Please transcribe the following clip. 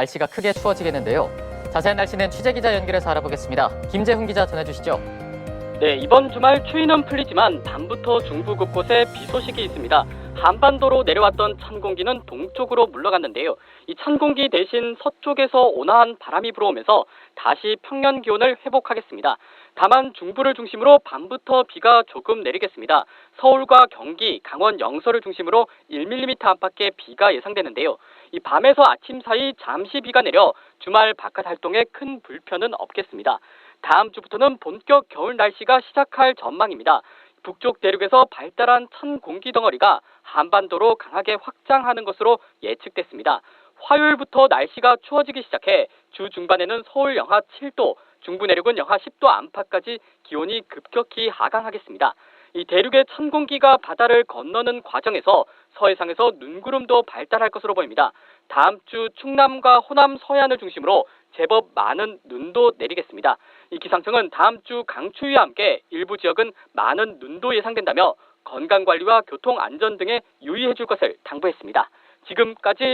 날씨가 크게 추워지겠는데요. 자세한 날씨는 취재 기자 연결해서 알아보겠습니다. 김재훈 기자 전해주시죠. 네, 이번 주말 추위는 풀리지만 밤부터 중부 곳곳에 비 소식이 있습니다. 한반도로 내려왔던 찬 공기는 동쪽으로 물러갔는데요. 이 찬 공기 대신 서쪽에서 온화한 바람이 불어오면서 다시 평년 기온을 회복하겠습니다. 다만 중부를 중심으로 밤부터 비가 조금 내리겠습니다. 서울과 경기, 강원 영서를 중심으로 1mm 안팎의 비가 예상되는데요. 이 밤에서 아침 사이 잠시 비가 내려 주말 바깥 활동에 큰 불편은 없겠습니다. 다음 주부터는 본격 겨울 날씨가 시작할 전망입니다. 북쪽 대륙에서 발달한 찬 공기 덩어리가 한반도로 강하게 확장하는 것으로 예측됐습니다. 화요일부터 날씨가 추워지기 시작해 주 중반에는 서울 영하 7도, 중부 내륙은 영하 10도 안팎까지 기온이 급격히 하강하겠습니다. 이 대륙의 찬 공기가 바다를 건너는 과정에서 서해상에서 눈구름도 발달할 것으로 보입니다. 다음 주 충남과 호남 서해안을 중심으로 제법 많은 눈도 내리겠습니다. 이 기상청은 다음 주 강추위와 함께 일부 지역은 많은 눈도 예상된다며 건강 관리와 교통 안전 등에 유의해 줄 것을 당부했습니다. 지금까지